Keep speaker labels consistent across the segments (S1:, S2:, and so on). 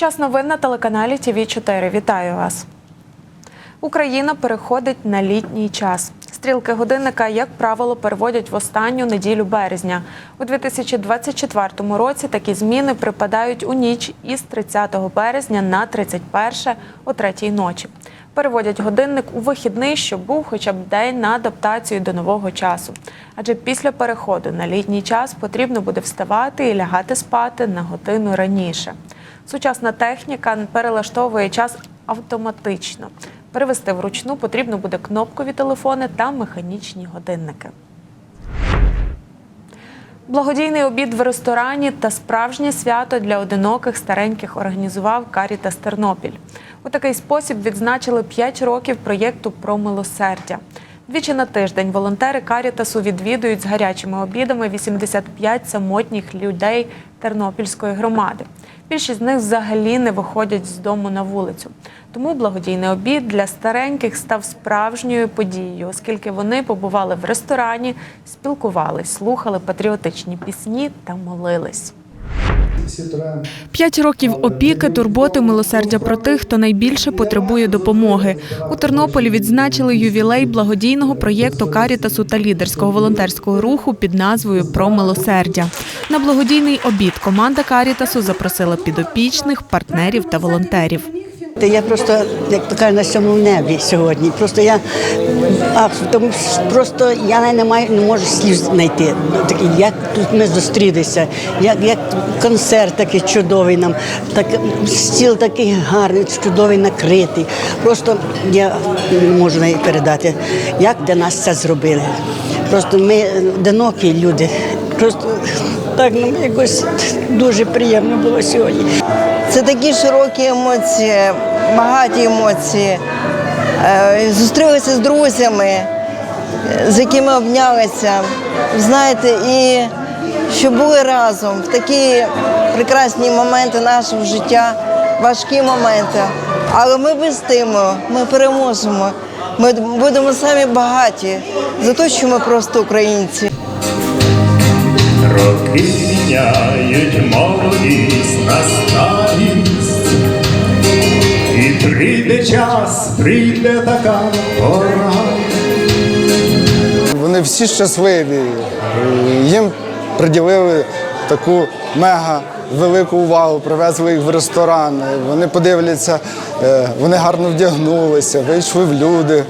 S1: Час новин на телеканалі ТВ 4 Вітаю вас. Україна переходить на літній час. Стрілки годинника, як правило, переводять в останню неділю березня. У 2024 році такі зміни припадають у ніч із 30 березня на 31 о третій ночі. Переводять годинник у вихідний, щоб був хоча б день на адаптацію до нового часу. Адже після переходу на літній час потрібно буде вставати і лягати спати на годину раніше. Сучасна техніка перелаштовує час автоматично. Перевести вручну потрібно буде кнопкові телефони та механічні годинники. Благодійний обід в ресторані та справжнє свято для одиноких стареньких організував Карітас Тернопіль. У такий спосіб відзначили 5 років проєкту про милосердя. Двічі на тиждень волонтери Карітасу відвідують з гарячими обідами 85 самотніх людей Тернопільської громади. Більшість з них взагалі не виходять з дому на вулицю. Тому благодійний обід для стареньких став справжньою подією, оскільки вони побували в ресторані, спілкувались, слухали патріотичні пісні та молились. П'ять років опіки, турботи, милосердя про тих, хто найбільше потребує допомоги. У Тернополі відзначили ювілей благодійного проєкту Карітасу та лідерського волонтерського руху під назвою Про милосердя. На благодійний обід команда Карітасу запросила підопічних, партнерів та волонтерів.
S2: Я просто, як кажуть, на сьомому небі сьогодні. Просто я а, тому просто я не маю, не можу слів знайти. Такий, як тут ми зустрілися, як, як концерт такий чудовий нам, так стіл такий гарний, чудовий накритий. Просто я не можу передати, як для нас це зробили. Просто ми одинокі люди. Просто так нам якось дуже приємно було сьогодні.
S3: Це такі широкі емоції, багаті емоції. Е, Зустрілися з друзями, з якими обнялися. Знаєте, і що були разом в такі прекрасні моменти нашого життя, важкі моменти. Але ми вистоїмо, ми переможемо. Ми будемо самі багаті за те, що ми просто українці.
S4: Роки міняють молодість на старість, і прийде час, прийде така пора.
S5: Вони всі щасливі. Їм приділили таку мега велику увагу, привезли їх в ресторан. Вони подивляться, е, вони гарно вдягнулися, вийшли в люди,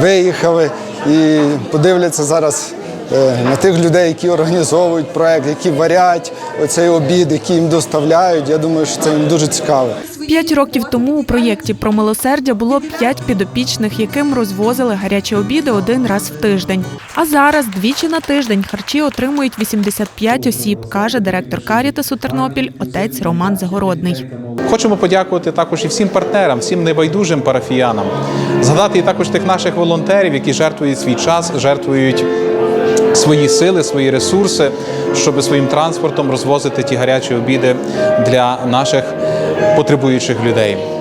S5: виїхали і подивляться зараз е, на тих людей, які організовують проект, які варять оцей обід, який їм доставляють. Я думаю, що це їм дуже цікаво.
S1: П'ять років тому у проєкті про милосердя було п'ять підопічних, яким розвозили гарячі обіди один раз в тиждень. А зараз двічі на тиждень харчі отримують 85 осіб, каже директор Карітасу Тернопіль, отець Роман Загородний.
S6: Хочемо подякувати також і всім партнерам, всім небайдужим парафіянам. Згадати і також тих наших волонтерів, які жертвують свій час, жертвують свої сили, свої ресурси, щоб своїм транспортом розвозити ті гарячі обіди для наших потребуючих людей.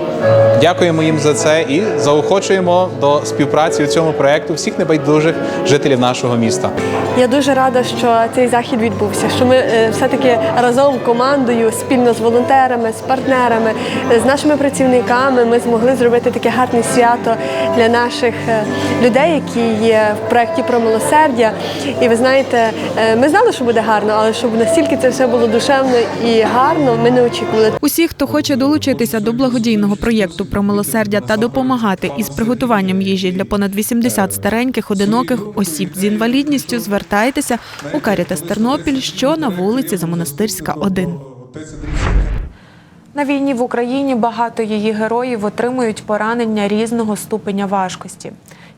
S6: Дякуємо їм за це і заохочуємо до співпраці у цьому проєкту всіх небайдужих жителів нашого міста.
S7: Я дуже рада, що цей захід відбувся. Що ми е, все-таки разом командою, спільно з волонтерами, з партнерами, з нашими працівниками ми змогли зробити таке гарне свято для наших е, людей, які є в проєкті про милосердя. І ви знаєте, е, ми знали, що буде гарно, але щоб настільки це все було душевно і гарно, ми не очікували.
S1: Усі, хто хоче долучитися до благодійного проєкту про милосердя та допомагати із приготуванням їжі для понад 80 стареньких одиноких осіб з інвалідністю, звертайтеся у Карітас Тернопіль, що на вулиці Замонастирська, 1. На війні в Україні багато її героїв отримують поранення різного ступеня важкості.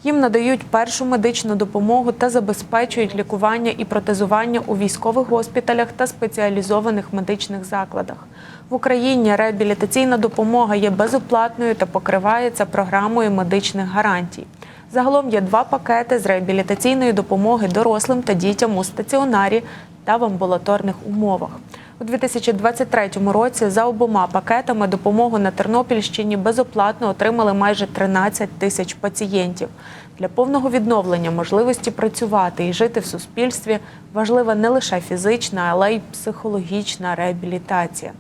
S1: Їм надають першу медичну допомогу та забезпечують лікування і протезування у військових госпіталях та спеціалізованих медичних закладах. В Україні реабілітаційна допомога є безоплатною та покривається програмою медичних гарантій. Загалом є два пакети з реабілітаційної допомоги дорослим та дітям у стаціонарі та в амбулаторних умовах. У 2023 році за обома пакетами допомогу на Тернопільщині безоплатно отримали майже 13 тисяч пацієнтів. Для повного відновлення можливості працювати і жити в суспільстві важлива не лише фізична, але й психологічна реабілітація.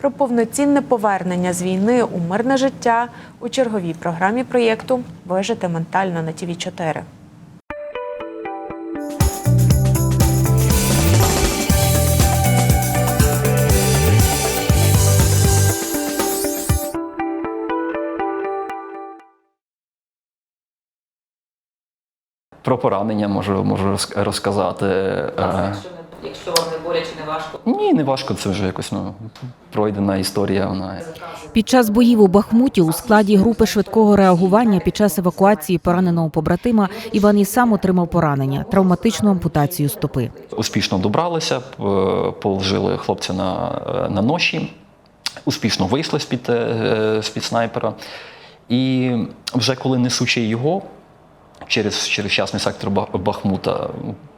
S1: Про повноцінне повернення з війни у мирне життя у черговій програмі проєкту Вижити ментально на ТІВІ 4
S8: Про поранення можу, можу роз- розказати. Е,
S9: Якщо, не, якщо вам не боляче, не важко.
S8: Ні, не важко, це вже якось ну, пройдена історія. Вона
S10: Під час боїв у Бахмуті у складі групи швидкого реагування під час евакуації пораненого побратима Іван і сам отримав поранення, травматичну ампутацію стопи.
S8: успішно добралися, положили хлопця на, е, на ноші, успішно вийшли з-під, е, з-під снайпера. І вже коли несучи його через, через частний сектор Ба- Бахмута,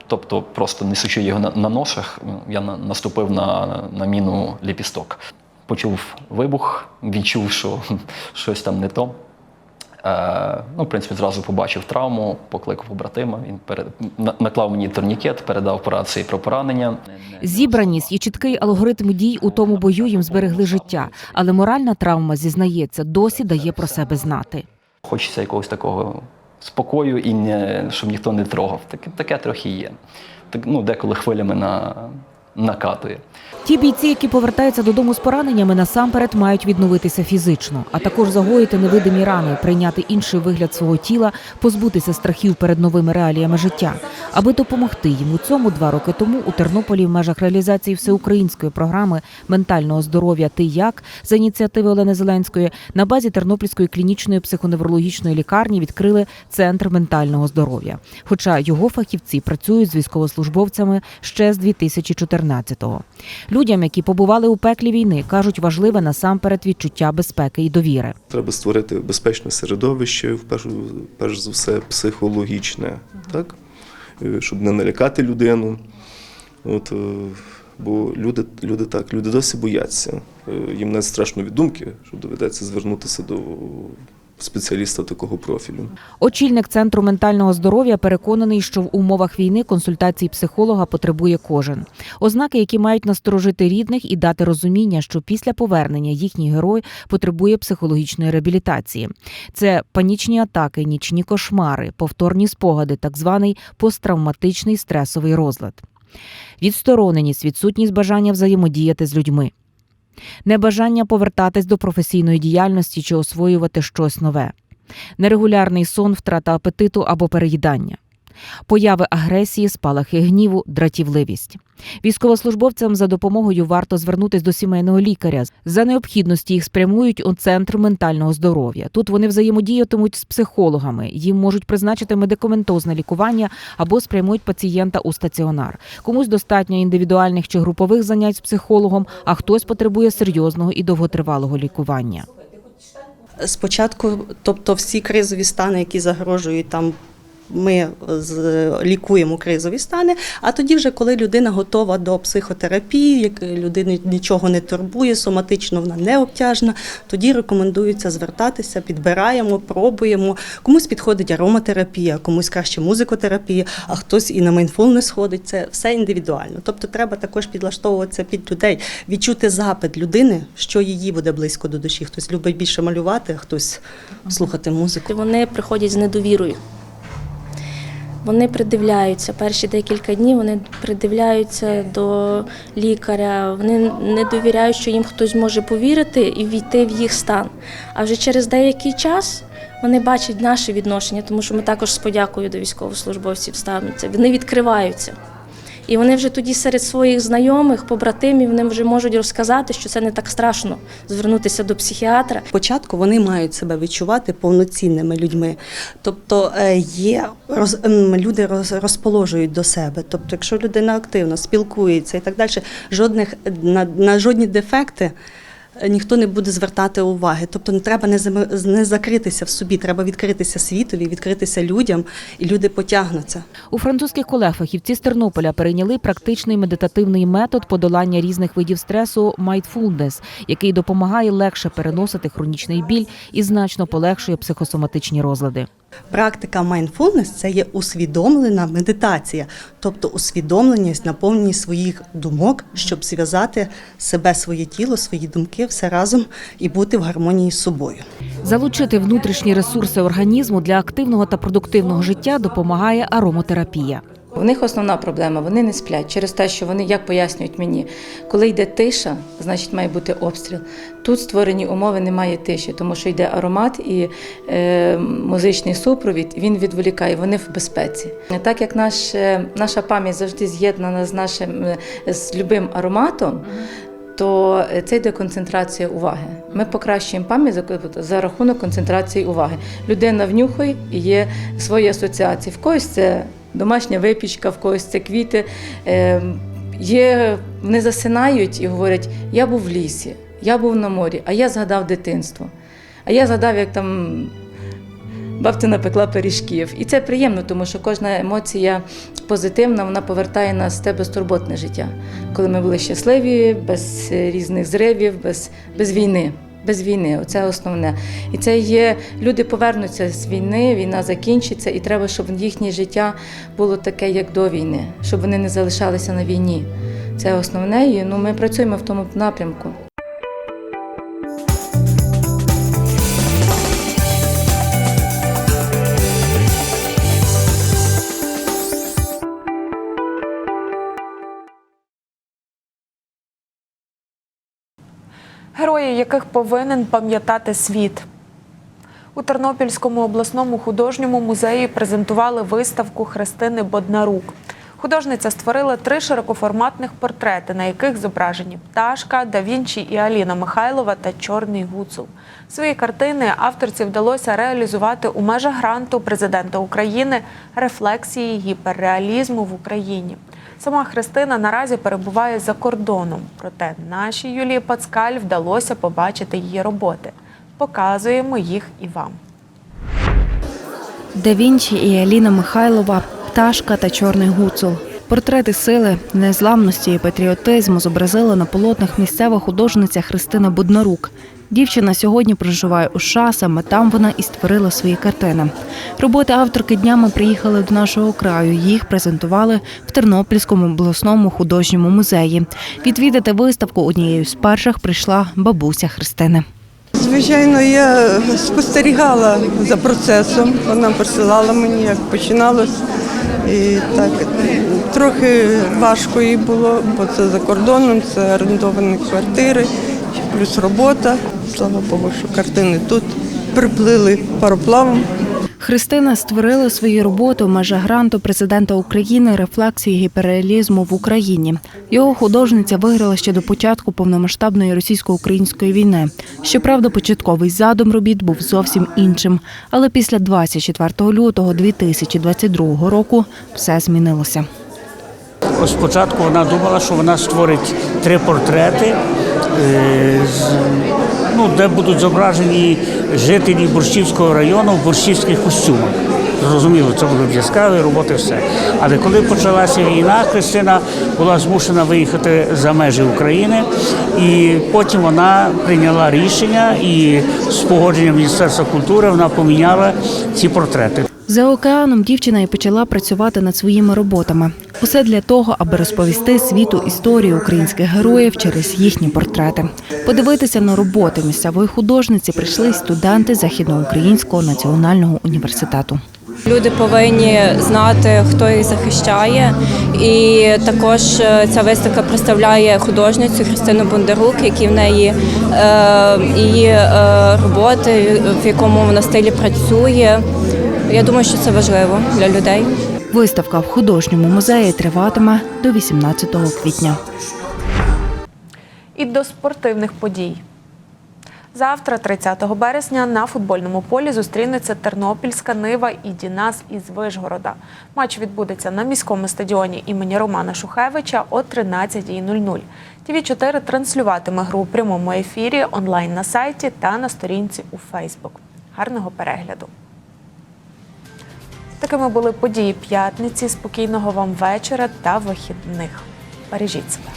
S8: тобто просто несучи його на, на ношах, я на- наступив на, на міну ліпісток. Почув вибух, відчув, що щось там не то. Е, ну, в принципі, зразу побачив травму, покликав побратима. Він перед... наклав мені турнікет, передав по рації про поранення.
S10: Зібраність і чіткий алгоритм дій у тому бою їм зберегли життя, але моральна травма зізнається, досі дає про себе знати.
S8: Хочеться якогось такого спокою і не, щоб ніхто не трогав. Таке, таке трохи є. Так, ну, деколи хвилями на... накатує.
S10: Ті бійці, які повертаються додому з пораненнями, насамперед мають відновитися фізично, а також загоїти невидимі рани, прийняти інший вигляд свого тіла, позбутися страхів перед новими реаліями життя. Аби допомогти їм у цьому два роки тому у Тернополі в межах реалізації всеукраїнської програми ментального здоров'я Ти як за ініціативи Олени Зеленської на базі Тернопільської клінічної психоневрологічної лікарні відкрили центр ментального здоров'я. Хоча його фахівці працюють з військовослужбовцями ще з 2014-го. Людям, які побували у пеклі війни, кажуть, важливе насамперед відчуття безпеки і довіри.
S11: Треба створити безпечне середовище, в першу, перш за все, психологічне, так? Е, щоб не налякати людину. От, е, бо люди, люди так, люди досі бояться. Е, Їм не страшно від думки, що доведеться звернутися до спеціаліста такого профілю.
S10: Очільник центру ментального здоров'я переконаний, що в умовах війни консультацій психолога потребує кожен. Ознаки, які мають насторожити рідних і дати розуміння, що після повернення їхній герой потребує психологічної реабілітації. Це панічні атаки, нічні кошмари, повторні спогади, так званий посттравматичний стресовий розлад. Відстороненість, відсутність бажання взаємодіяти з людьми. Небажання повертатись до професійної діяльності чи освоювати щось нове, нерегулярний сон, втрата апетиту або переїдання, появи агресії, спалахи гніву, дратівливість. Військовослужбовцям за допомогою варто звернутись до сімейного лікаря. За необхідності їх спрямують у центр ментального здоров'я. Тут вони взаємодіятимуть з психологами. Їм можуть призначити медикаментозне лікування або спрямують пацієнта у стаціонар. Комусь достатньо індивідуальних чи групових занять з психологом, а хтось потребує серйозного і довготривалого лікування.
S12: Спочатку, тобто всі кризові стани, які загрожують там. Ми з- лікуємо кризові стани, а тоді, вже коли людина готова до психотерапії, як людини нічого не турбує, соматично вона не обтяжена, тоді рекомендується звертатися, підбираємо, пробуємо. Комусь підходить ароматерапія, комусь краще музикотерапія, а хтось і на майнфулнес ходить. Це все індивідуально. Тобто треба також підлаштовуватися під людей, відчути запит людини, що її буде близько до душі. Хтось любить більше малювати, а хтось слухати музику.
S13: Вони приходять з недовірою. Вони придивляються перші декілька днів, вони придивляються до лікаря, вони не довіряють, що їм хтось може повірити і війти в їх стан. А вже через деякий час вони бачать наше відношення, тому що ми також з подякою до військовослужбовців ставимося. Вони відкриваються. І вони вже тоді серед своїх знайомих, побратимів, вони вже можуть розказати, що це не так страшно звернутися до психіатра.
S12: Спочатку вони мають себе відчувати повноцінними людьми. Тобто е, є роз, ем, люди роз, розположують до себе. Тобто, якщо людина активно спілкується і так далі, жодних на, на жодні дефекти. Ніхто не буде звертати уваги, тобто не треба не не закритися в собі, треба відкритися світові, відкритися людям, і люди потягнуться.
S10: У французьких колег фахівці з Тернополя перейняли практичний медитативний метод подолання різних видів стресу mindfulness, який допомагає легше переносити хронічний біль і значно полегшує психосоматичні розлади.
S12: Практика mindfulness – це є усвідомлена медитація, тобто усвідомленість, наповненість своїх думок, щоб зв'язати себе, своє тіло, свої думки все разом і бути в гармонії з собою.
S10: Залучити внутрішні ресурси організму для активного та продуктивного життя допомагає аромотерапія.
S14: У них основна проблема вони не сплять через те, що вони, як пояснюють мені, коли йде тиша, значить має бути обстріл. Тут створені умови немає тиші, тому що йде аромат і е, музичний супровід, він відволікає, вони в безпеці. Так як наш, е, наша пам'ять завжди з'єднана з нашим е, з любим ароматом. То це йде концентрація уваги. Ми покращуємо пам'ять за, за рахунок концентрації уваги. Людина внюхає і є свої асоціації. В когось це домашня випічка, в когось це квіти. Е, є, вони засинають і говорять: я був в лісі, я був на морі, а я згадав дитинство. А я згадав, як там бабця напекла пиріжків. І це приємно, тому що кожна емоція позитивна, вона повертає нас в те безтурботне життя. Коли ми були щасливі, без різних зривів, без, без війни. Без війни, оце основне. І це є люди повернуться з війни, війна закінчиться, і треба, щоб їхнє життя було таке, як до війни, щоб вони не залишалися на війні. Це основне, і ну, ми працюємо в тому напрямку.
S1: Герої, яких повинен пам'ятати світ. У Тернопільському обласному художньому музеї презентували виставку Христини Боднарук. Художниця створила три широкоформатних портрети, на яких зображені Пташка, Да Вінчі і Аліна Михайлова та Чорний Гуцул. Свої картини авторці вдалося реалізувати у межах гранту президента України рефлексії гіперреалізму в Україні. Сама Христина наразі перебуває за кордоном, проте нашій Юлії Пацкаль вдалося побачити її роботи. Показуємо їх і вам.
S15: Да Вінчі і Аліна Михайлова, Пташка та Чорний гуцул. Портрети сили, незламності і патріотизму зобразила на полотнах місцева художниця Христина Буднарук. Дівчина сьогодні проживає у США, саме там вона і створила свої картини. Роботи авторки днями приїхали до нашого краю. Їх презентували в Тернопільському обласному художньому музеї. Відвідати виставку однією з перших прийшла бабуся Христини.
S16: Звичайно, я спостерігала за процесом. Вона присилала мені, як починалось. І так трохи важко їй було, бо це за кордоном, це орендовані квартири, плюс робота. Слава Богу, що картини тут приплили пароплавом.
S15: Христина створила свої роботи в межах гранту президента України рефлексії гіперреалізму в Україні. Його художниця виграла ще до початку повномасштабної російсько-української війни. Щоправда, початковий задум робіт був зовсім іншим. Але після 24 лютого 2022 року все змінилося.
S17: Спочатку вона думала, що вона створить три портрети, е, ну, де будуть зображені жителі Борщівського району в борщівських костюмах. Зрозуміло, це будуть яскраві роботи, все. Але коли почалася війна, Христина була змушена виїхати за межі України, і потім вона прийняла рішення і з погодженням Міністерства культури вона поміняла ці портрети.
S15: За океаном дівчина і почала працювати над своїми роботами. Усе для того, аби розповісти світу історію українських героїв через їхні портрети. Подивитися на роботи місцевої художниці прийшли студенти Західноукраїнського національного університету.
S18: Люди повинні знати, хто їх захищає, і також е, ця виставка представляє художницю Христину Бондарук, які в неї е, її е, роботи, в якому вона стилі працює. Я думаю, що це важливо для людей.
S15: Виставка в художньому музеї триватиме до 18 квітня.
S1: І до спортивних подій. Завтра, 30 березня, на футбольному полі зустрінеться Тернопільська Нива і Дінас із Вишгорода. Матч відбудеться на міському стадіоні імені Романа Шухевича о 13.00. ТВ 4 транслюватиме гру у прямому ефірі онлайн на сайті та на сторінці у Фейсбук. Гарного перегляду! Такими були події п'ятниці. Спокійного вам вечора та вихідних. Бережіть себе.